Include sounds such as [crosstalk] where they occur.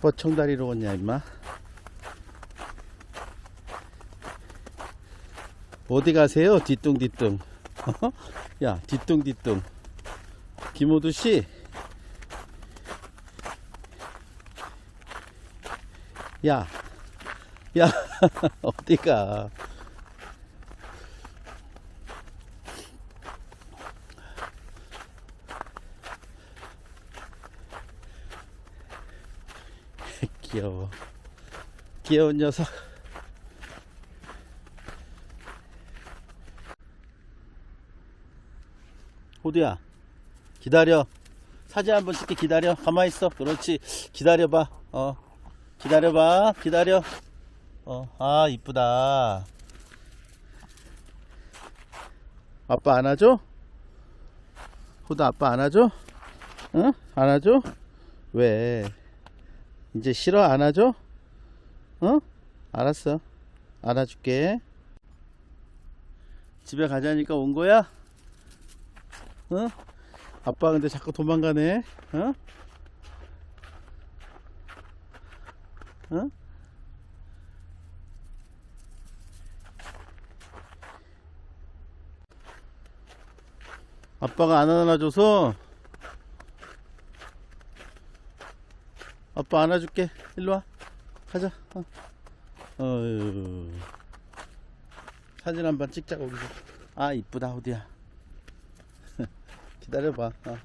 뻗청다리로 왔냐 임마 어디 가세요 뒤뚱뒤뚱 어? [laughs] 야 뒤뚱뒤뚱 김호두씨 야, 야, [laughs] 어디가? 귀여워. 귀여운 녀석. 호두야, 기다려. 사진 한번 찍게 기다려. 가만히 있어. 그렇지. 기다려봐. 어. 기다려봐. 기다려. 어, 아, 이쁘다. 아빠 안아줘? 호두 아빠 안아줘? 응? 안아줘? 왜? 이제 싫어? 안아줘? 어? 알았어. 안아줄게. 집에 가자니까 온 거야? 어? 아빠 근데 자꾸 도망가네. 어? 어? 아빠가 안 안아줘서 아빠 안아줄게 일로 와 가자 어. 어휴. 사진 한 번 찍자 거기서 아 이쁘다 호디야 [laughs] 기다려봐 어.